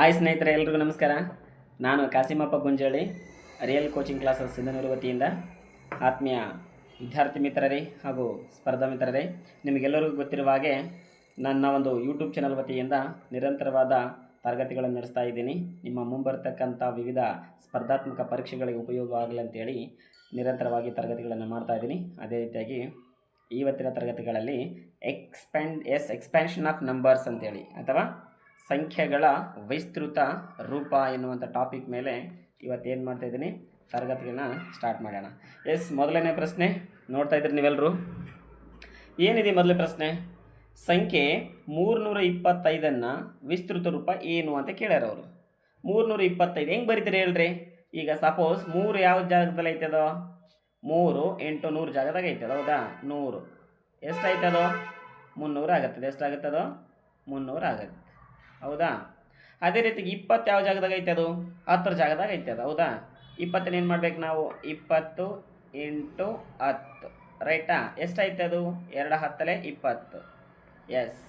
Hi ಸ್ನೇಹಿತರೆ, ಎಲ್ರಿಗೂ ನಮಸ್ಕಾರ. ನಾನು Kasimappa Gunjalli real coaching classes Sindhanur ವತಿಯಿಂದ ಆತ್ಮೀಯ ವಿದ್ಯಾರ್ಥಿ ಮಿತ್ರರೇ ಹಾಗೂ ಸ್ಪರ್ಧಾ ಮಿತ್ರರೇ, ನಿಮಗೆಲ್ಲರಿಗೂ ಗೊತ್ತಿರುವ ಹಾಗೆ ನನ್ನ ಒಂದು ಯೂಟ್ಯೂಬ್ ಚಾನಲ್ ವತಿಯಿಂದ ನಿರಂತರವಾದ ತರಗತಿಗಳನ್ನು ನಡೆಸ್ತಾ ಇದ್ದೀನಿ. ನಿಮ್ಮ ಮುಂಬರ್ತಕ್ಕಂಥ ವಿವಿಧ ಸ್ಪರ್ಧಾತ್ಮಕ ಪರೀಕ್ಷೆಗಳಿಗೆ ಉಪಯೋಗ ಆಗಲಿ ಅಂತೇಳಿ ನಿರಂತರವಾಗಿ ತರಗತಿಗಳನ್ನು ಮಾಡ್ತಾ ಇದ್ದೀನಿ. ಅದೇ ರೀತಿಯಾಗಿ ಇವತ್ತಿನ ತರಗತಿಗಳಲ್ಲಿ expand as expansion of numbers ಅಂತೇಳಿ, ಅಥವಾ ಸಂಖ್ಯೆಗಳ ವಿಸ್ತೃತ ರೂಪ ಎನ್ನುವಂಥ ಟಾಪಿಕ್ ಮೇಲೆ ಇವತ್ತೇನು ಮಾಡ್ತಾ ಇದ್ದೀನಿ? ತರಗತಿಗಳನ್ನ ಸ್ಟಾರ್ಟ್ ಮಾಡೋಣ. ಎಸ್, ಮೊದಲನೇ ಪ್ರಶ್ನೆ. ನೋಡ್ತಾ ಇದ್ರಿ ನೀವೆಲ್ಲರೂ ಏನಿದೆ ಮೊದಲನೇ ಪ್ರಶ್ನೆ? ಸಂಖ್ಯೆ ಮೂರುನೂರ ಇಪ್ಪತ್ತೈದನ್ನು ವಿಸ್ತೃತ ರೂಪ ಏನು ಅಂತ ಕೇಳ್ಯಾರ ಅವರು. ಮೂರುನೂರ ಇಪ್ಪತ್ತೈದು ಹೆಂಗೆ ಬರೀತೀರಿ ಹೇಳ್ರಿ? ಈಗ ಸಪೋಸ್ ಮೂರು ಯಾವ ಜಾಗದಲ್ಲಿ ಐತದೋ ಮೂರು ಎಂಟು ನೂರು ಜಾಗದಾಗ ಐತದ ಹೌದಾ? ನೂರು. ಎಷ್ಟಾಯ್ತದೋ ಮುನ್ನೂರು ಆಗುತ್ತದೆ ಎಷ್ಟಾಗುತ್ತದೋ ಮುನ್ನೂರು ಆಗತ್ತೆ. ಹೌದಾ? ಅದೇ ರೀತಿ ಇಪ್ಪತ್ತು ಯಾವ ಜಾಗದಾಗ ಐತೆ ಅದು? ಹತ್ತರ ಜಾಗದಾಗ ಐತೆ ಅದು, ಹೌದಾ? ಇಪ್ಪತ್ತನ್ನ ಏನು ಮಾಡ್ಬೇಕು ನಾವು? ಇಪ್ಪತ್ತು ಎಂಟು ಹತ್ತು, ರೈಟಾ? ಎಷ್ಟೈತೆ ಅದು? ಎರಡು ಹತ್ತಲೆ ಇಪ್ಪತ್ತು. ಎಸ್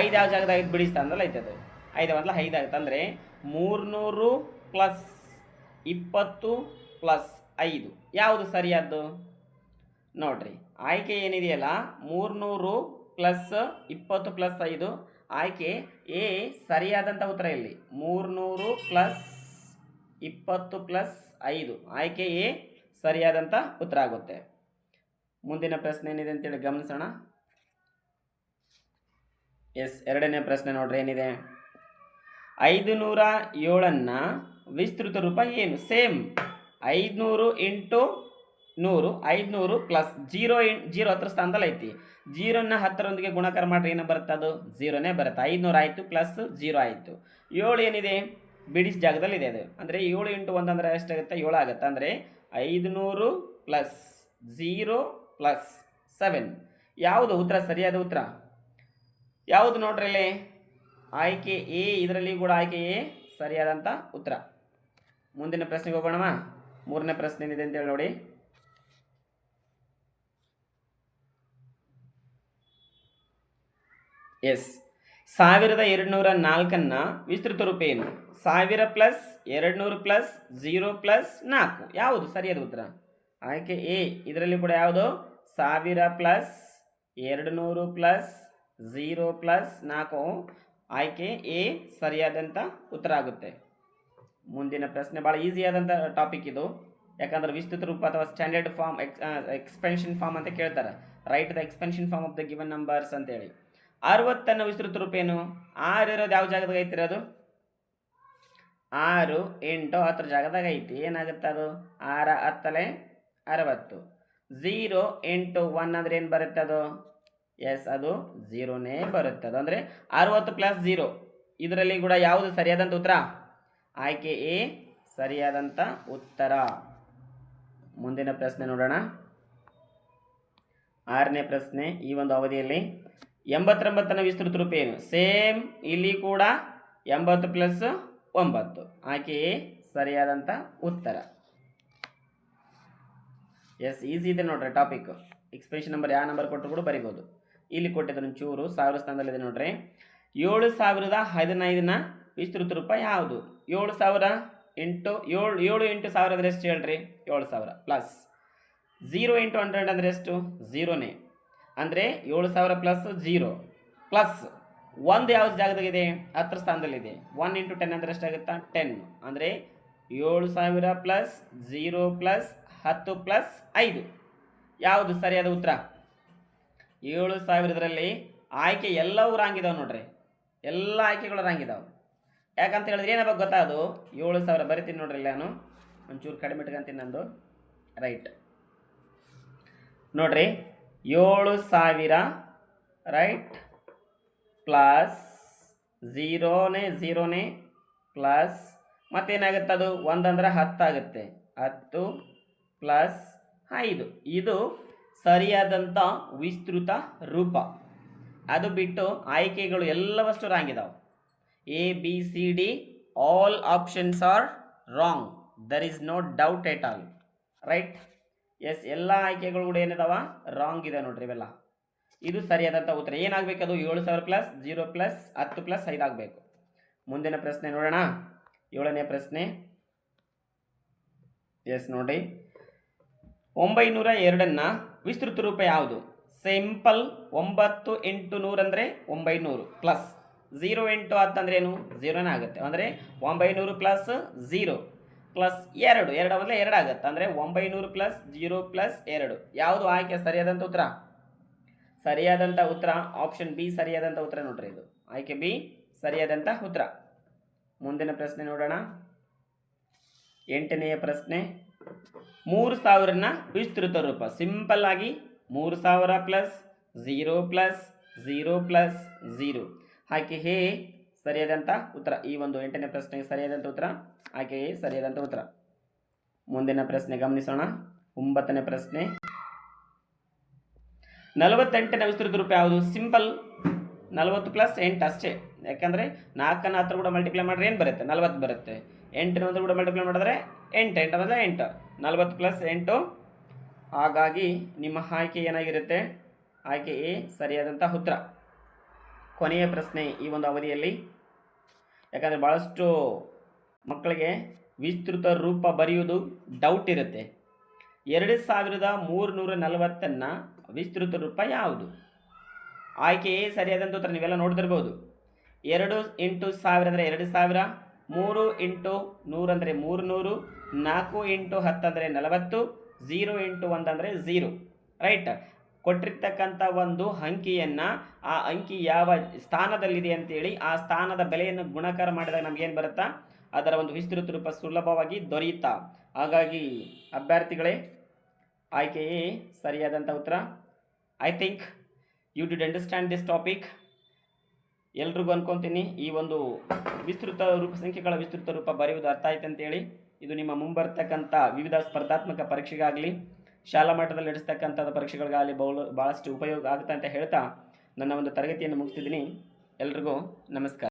ಐದು ಯಾವ ಜಾಗದಾಗ ಬಿಡಿಸ್ತಾ ಅಂದಲ್ಲ ಐತೆ ಅದು. ಐದು ಮೊದಲ ಐದು ಆಗುತ್ತೆ. ಅಂದರೆ ಮೂರ್ನೂರು ಪ್ಲಸ್ ಇಪ್ಪತ್ತು ಪ್ಲಸ್ ಐದು. ಯಾವುದು ಸರಿಯಾದ್ದು? ನೋಡ್ರಿ, ಆಯ್ಕೆ ಏನಿದೆಯಲ್ಲ, ಮೂರ್ನೂರು ಪ್ಲಸ್ ಇಪ್ಪತ್ತು ಪ್ಲಸ್ ಐದು ಆಯ್ಕೆ ಎ ಸರಿಯಾದಂಥ ಉತ್ತರ ಇಲ್ಲಿ. ಮೂರ್ನೂರು ಪ್ಲಸ್ ಇಪ್ಪತ್ತು ಪ್ಲಸ್ ಐದು. ಆಯ್ಕೆ ಎ ಸರಿಯಾದಂಥ ಉತ್ತರ ಆಗುತ್ತೆ. ಮುಂದಿನ ಪ್ರಶ್ನೆ ಏನಿದೆ ಅಂತೇಳಿ ಗಮನಿಸೋಣ. ಎಸ್, ಎರಡನೇ ಪ್ರಶ್ನೆ ನೋಡ್ರಿ ಏನಿದೆ. ಐದು ನೂರ ಏಳನ್ನು ವಿಸ್ತೃತ ರೂಪ ಏನು? ಸೇಮ್. ಐದುನೂರು ಇಂಟು ನೂರು, ಐದುನೂರು ಪ್ಲಸ್ ಜೀರೋ ಇನ್ ಜೀರೋ ಹತ್ರ ಸ್ಥಾನದಲ್ಲಿ ಐತಿ. ಜೀರೋನ ಹತ್ತರೊಂದಿಗೆ ಗುಣಕಾರ ಮಾಡ್ರೆ ಏನು ಬರುತ್ತೆ ಅದು? ಜೀರೋನೇ ಬರುತ್ತೆ. ಐದುನೂರು ಆಯಿತು ಪ್ಲಸ್ ಜೀರೋ ಆಯಿತು. ಏಳು ಏನಿದೆ? ಬಿಡಿಸ್ ಜಾಗದಲ್ಲಿ ಇದೆ ಅದು. ಅಂದರೆ ಏಳು ಇಂಟು ಒಂದು ಅಂದರೆ ಎಷ್ಟಾಗುತ್ತೆ? ಏಳು ಆಗುತ್ತೆ. ಅಂದರೆ ಐದುನೂರು ಪ್ಲಸ್ ಜೀರೋ ಪ್ಲಸ್ ಸೆವೆನ್ ಯಾವುದು ಉತ್ತರ? ಸರಿಯಾದ ಉತ್ತರ? ಯಾವುದು ನೋಡ್ರಿ ಇಲ್ಲಿ? ಆಯ್ಕೆ ಎ, ಇದರಲ್ಲಿ ಕೂಡ ಆಯ್ಕೆ ಎ ಸರಿಯಾದಂಥ ಉತ್ತರ. ಮುಂದಿನ ಪ್ರಶ್ನೆಗೆ ಹೋಗೋಣವಾ? ಮೂರನೇ ಪ್ರಶ್ನೆ ಏನಿದೆ ಅಂತೇಳಿ ನೋಡಿ. ಎಸ್. ಸಾವಿರದ ಎರಡುನೂರ ನಾಲ್ಕನ್ನು ವಿಸ್ತೃತ ರೂಪ ಏನು? ಸಾವಿರ ಪ್ಲಸ್ ಎರಡುನೂರು ಪ್ಲಸ್ ಝೀರೋ ಪ್ಲಸ್ ನಾಲ್ಕು. ಯಾವುದು? ಸರಿಯಾದ ಉತ್ತರ? ಆಯ್ಕೆ ಎ. ಇದರಲ್ಲಿ ಕೂಡ ಯಾವುದು? ಸಾವಿರ ಪ್ಲಸ್ ಎರಡುನೂರು ಪ್ಲಸ್ ಝೀರೋ ಪ್ಲಸ್ ನಾಲ್ಕು. ಆಯ್ಕೆ ಎ. ಸರಿಯಾದಂಥ ಉತ್ತರ ಆಗುತ್ತೆ. ಮುಂದಿನ ಪ್ರಶ್ನೆ ಭಾಳ ಈಸಿಯಾದಂಥ ಟಾಪಿಕ್ ಇದು. ಯಾಕಂದ್ರೆ ವಿಸ್ತೃತ ರೂಪ ಅಥವಾ standard form ex expansion form ಅಂತ ಕೇಳ್ತಾರೆ. Write the expansion form of the given numbers ಅಂತೇಳಿ. ಅರವತ್ತನ್ನು ವಿಸ್ತೃತ ರೂಪ ಏನು? ಆರು ಇರೋದು ಯಾವ ಜಾಗದಾಗ ಐತಿ ಅದು ಆರು ಎಂಟು ಹತ್ತರ ಜಾಗದಾಗ ಐತಿ. ಏನಾಗುತ್ತೆ ಅದು? ಆರ ಹತ್ತಲೆ ಅರವತ್ತು. ಝೀರೋ ಎಂಟು ಒನ್ ಅಂದ್ರೆ ಏನು ಬರುತ್ತೆ ಅದು? ಎಸ್ ಅದು ಝೀರೋನೇ ಬರುತ್ತೆ ಅದು. ಅಂದರೆ ಅರವತ್ತು ಪ್ಲಸ್ ಝೀರೋ ಇದರಲ್ಲಿ ಕೂಡ ಯಾವುದು ಸರಿಯಾದಂಥ ಉತ್ತರ? ಆಯ್ಕೆ ಎ ಸರಿಯಾದಂಥ ಉತ್ತರ. ಮುಂದಿನ ಪ್ರಶ್ನೆ ನೋಡೋಣ. ಆರನೇ ಪ್ರಶ್ನೆ ಈ ಒಂದು ಅವಧಿಯಲ್ಲಿ ಎಂಬತ್ತೊಂಬತ್ತನ ವಿಸ್ತೃತ ರೂಪ ಏನು? ಸೇಮ್ ಇಲ್ಲಿ ಕೂಡ ಎಂಬತ್ತು ಪ್ಲಸ್ ಒಂಬತ್ತು. ಆಕೆ ಸರಿಯಾದಂಥ ಉತ್ತರ. ಎಸ್ ಈಸಿ ಇದೆ ನೋಡ್ರಿ ಟಾಪಿಕ್ ಎಕ್ಸ್ಪ್ರೆಷನ್ ನಂಬರ್ ಯಾವ ನಂಬರ್ ಕೊಟ್ಟರು ಕೂಡ ಬರಿಬೋದು. ಇಲ್ಲಿ ಕೊಟ್ಟಿದ್ದು ಚೂರು ಸಾವಿರ ಸ್ಥಾನದಲ್ಲಿದೆ ನೋಡ್ರಿ. ಏಳು ಸಾವಿರದ ಹದಿನೈದನ ವಿಸ್ತೃತ ರೂಪ ಯಾವುದು? ಏಳು ಸಾವಿರ ಎಂಟು, ಏಳು ಏಳು ಎಂಟು ಸಾವಿರ ಅಂದರೆ ಎಷ್ಟು ಹೇಳ್ರಿ? ಏಳು ಸಾವಿರ ಪ್ಲಸ್ ಝೀರೋ ಇಂಟು ಹಂಡ್ರೆಡ್ ಅಂದರೆ ಎಷ್ಟು? ಝೀರೋನೇ ಅಂದರೆ ಏಳು ಸಾವಿರ ಪ್ಲಸ್ ಜೀರೋ ಪ್ಲಸ್ ಒಂದು ಯಾವ ಜಾಗದಾಗಿದೆ? ಹತ್ತರ ಸ್ಥಾನದಲ್ಲಿದೆ. ಒನ್ ಇಂಟು ಟೆನ್ ಅಂದರೆ ಎಷ್ಟಾಗುತ್ತಾ? ಟೆನ್ ಅಂದರೆ ಏಳು ಸಾವಿರ ಪ್ಲಸ್ ಜೀರೋ ಪ್ಲಸ್ ಹತ್ತು ಪ್ಲಸ್ ಐದು. ಯಾವುದು ಸರಿಯಾದ ಉತ್ತರ? ಏಳು ಸಾವಿರದರಲ್ಲಿ ಆಯ್ಕೆ ಎಲ್ಲವೂ ರಾಂಗ್ ಇದಾವೆ ನೋಡ್ರಿ. ಎಲ್ಲ ಆಯ್ಕೆಗಳು ರಾಂಗ್ ಇದಾವೆ. ಯಾಕಂತ ಹೇಳಿದ್ರೆ ಏನಪ್ಪ ಗೊತ್ತಾ ಅದು? ಏಳು ಸಾವಿರ ಬರಿತೀನಿ ನೋಡ್ರಿ ನಾನು. ಒಂಚೂರು ಕಡಿಮೆ ಇಟ್ಕೊಂತೀನಿ ನಂದು. ರೈಟ್ ನೋಡ್ರಿ. ಏಳು ಸಾವಿರ ರೈಟ್ ಪ್ಲಸ್ ಝೀರೋನೇ ಝೀರೋನೇ ಪ್ಲಸ್ ಮತ್ತೇನಾಗುತ್ತೆ ಅದು? ಒಂದಂದ್ರೆ ಹತ್ತಾಗುತ್ತೆ ಹತ್ತು ಪ್ಲಸ್ ಐದು. ಇದು ಸರಿಯಾದಂಥ ವಿಸ್ತೃತ ರೂಪ. ಅದು ಬಿಟ್ಟು ಆಯ್ಕೆಗಳು ಎಲ್ಲವಷ್ಟು ರಾಂಗ್ ಇದಾವೆ. A B C D all options are wrong there is no doubt at all right yes ಎಲ್ಲ ಆಯ್ಕೆಗಳು ಕೂಡ ಏನಿದಾವ? ರಾಂಗ್ ಇದೆ ನೋಡ್ರಿ ಇವೆಲ್ಲ. ಇದು ಸರಿಯಾದಂಥ ಉತ್ತರ. ಏನಾಗಬೇಕು ಅದು ಏಳು ಸಾವಿರ ಪ್ಲಸ್ ಜೀರೋ ಪ್ಲಸ್ ಹತ್ತು ಪ್ಲಸ್ ಐದು ಆಗಬೇಕು. ಮುಂದಿನ ಪ್ರಶ್ನೆ ನೋಡೋಣ. ಏಳನೇ ಪ್ರಶ್ನೆ. ಎಸ್ ನೋಡಿ. ಒಂಬೈನೂರ ಎರಡನ್ನು ವಿಸ್ತೃತ ರೂಪ ಯಾವುದು? ಸಿಂಪಲ್ ಒಂಬತ್ತು ಎಂಟು ನೂರು ಅಂದರೆ ಒಂಬೈನೂರು ಪ್ಲಸ್ ಝೀರೋ ಎಂಟು ಅಂದ್ರೆ ಏನು? ಝೀರೋನೇ ಆಗುತ್ತೆ. ಅಂದರೆ ಒಂಬೈನೂರು ಪ್ಲಸ್ ಝೀರೋ ಪ್ಲಸ್ ಎರಡು ಎರಡು ಅಂದರೆ ಎರಡು ಆಗುತ್ತೆ. ಅಂದರೆ ಒಂಬೈನೂರು ಪ್ಲಸ್ ಜೀರೋ ಪ್ಲಸ್ ಎರಡು. ಯಾವುದು ಆಯ್ಕೆ? ಸರಿಯಾದಂಥ ಉತ್ತರ? ಸರಿಯಾದಂಥ ಉತ್ತರ. ಆಪ್ಷನ್ ಬಿ ಸರಿಯಾದಂಥ ಉತ್ತರ ನೋಡ್ರಿ ಇದು. ಆಯ್ಕೆ ಬಿ ಸರಿಯಾದಂಥ ಉತ್ತರ. ಮುಂದಿನ ಪ್ರಶ್ನೆ ನೋಡೋಣ. ಎಂಟನೆಯ ಪ್ರಶ್ನೆ. ಮೂರು ಸಾವಿರನ ವಿಸ್ತೃತ ರೂಪ. ಸಿಂಪಲ್ ಆಗಿ ಮೂರು ಸಾವಿರ plus zero plus zero plus zero ಆಯ್ಕೆ ಹೇ ಸರಿಯಾದಂಥ ಉತ್ತರ. ಈ ಒಂದು ಎಂಟನೇ ಪ್ರಶ್ನೆಗೆ ಸರಿಯಾದಂಥ ಉತ್ತರ ಸರಿಯಾದಂತ ಸರಿಯಾದಂಥ ಉತ್ತರ. ಮುಂದಿನ ಪ್ರಶ್ನೆ ಗಮನಿಸೋಣ. ಒಂಬತ್ತನೇ ಪ್ರಶ್ನೆ. ನಲವತ್ತೆಂಟನೇ ವಿಸ್ತೃತ ರೂಪ ಯಾವುದು? ಸಿಂಪಲ್ ನಲವತ್ತು ಪ್ಲಸ್ ಎಂಟು ಅಷ್ಟೇ. ಯಾಕಂದರೆ ನಾಲ್ಕನ್ನು ಹತ್ರ ಕೂಡ ಮಲ್ಟಿಪ್ಲೈ ಮಾಡಿದ್ರೆ ಏನು ಬರುತ್ತೆ? ನಲವತ್ತು ಬರುತ್ತೆ. ಎಂಟನ ಒಂದು ಕೂಡ ಮಲ್ಟಿಪ್ಲೈ ಮಾಡಿದ್ರೆ ಎಂಟು ಎಂಟು ಅಂದರೆ ಎಂಟು. ನಲವತ್ತು ಪ್ಲಸ್ ಎಂಟು. ಹಾಗಾಗಿ ನಿಮ್ಮ ಆಯ್ಕೆ ಏನಾಗಿರುತ್ತೆ? ಆಯ್ಕೆ ಎ ಸರಿಯಾದಂಥ ಉತ್ತರ. ಕೊನೆಯ ಪ್ರಶ್ನೆ ಈ ಒಂದು ಅವಧಿಯಲ್ಲಿ ಯಾಕಂದರೆ ಭಾಳಷ್ಟು ಮಕ್ಕಳಿಗೆ ವಿಸ್ತೃತ ರೂಪ ಬರೆಯುವುದು ಡೌಟ್ ಇರುತ್ತೆ. ಎರಡು ಸಾವಿರದ ಮೂರುನೂರ ನಲವತ್ತನ್ನು ವಿಸ್ತೃತ ರೂಪ ಯಾವುದು? ಆಯ್ಕೆಯೇ ಸರಿಯಾದಂಥ ಉತ್ತರ ನೀವೆಲ್ಲ ನೋಡ್ತಿರ್ಬೋದು. ಎರಡು ಇಂಟು ಸಾವಿರ ಅಂದರೆ ಎರಡು ಸಾವಿರ, ಮೂರು ಇಂಟು ನೂರು ಅಂದರೆ ಮೂರು ನೂರು ನಾಲ್ಕು ಇಂಟು ಹತ್ತು ಅಂದರೆ ನಲವತ್ತು ಝೀರೋ ಇಂಟು ಒಂದು ಅಂದರೆ ಝೀರೋ ರೈಟ್? ಕೊಟ್ಟಿರ್ತಕ್ಕಂಥ ಒಂದು ಅಂಕಿಯನ್ನು ಆ ಅಂಕಿ ಯಾವ ಸ್ಥಾನದಲ್ಲಿದೆ ಅಂತೇಳಿ ಆ ಸ್ಥಾನದ ಬೆಲೆಯನ್ನು ಗುಣಕಾರ ಮಾಡಿದಾಗ ನಮಗೇನು ಬರುತ್ತಾ? ಅದರ ಒಂದು ವಿಸ್ತೃತ ರೂಪ ಸುಲಭವಾಗಿ ದೊರೆಯುತ್ತಾ? ಹಾಗಾಗಿ ಅಭ್ಯರ್ಥಿಗಳೇ, ಆಯ್ಕೆಯೇ ಸರಿಯಾದಂಥ ಉತ್ತರ. I think you did understand this topic ಎಲ್ರಿಗೂ ಅನ್ಕೊತೀನಿ, ಈ ಒಂದು ವಿಸ್ತೃತ ರೂಪ, ಸಂಖ್ಯೆಗಳ ವಿಸ್ತೃತ ರೂಪ ಬರೆಯುವುದು ಅರ್ಥ ಆಯ್ತು ಅಂತೇಳಿ ಇದು ನಿಮ್ಮ ಮುಂಬರ್ತಕ್ಕಂಥ ವಿವಿಧ ಸ್ಪರ್ಧಾತ್ಮಕ ಪರೀಕ್ಷೆಗಾಗಲಿ ಶಾಲಾ ಮಟ್ಟದಲ್ಲಿ ನಡೆಸ್ತಕ್ಕಂಥ ಪರೀಕ್ಷೆಗಳಿಗಾಗಲಿ ಬಹು ಭಾಳಷ್ಟು ಉಪಯೋಗ ಆಗುತ್ತೆ ಅಂತ ಹೇಳ್ತಾ ನನ್ನ ಒಂದು ತರಗತಿಯನ್ನು ಮುಗಿಸ್ತಿದ್ದೀನಿ. ಎಲ್ರಿಗೂ ನಮಸ್ಕಾರ.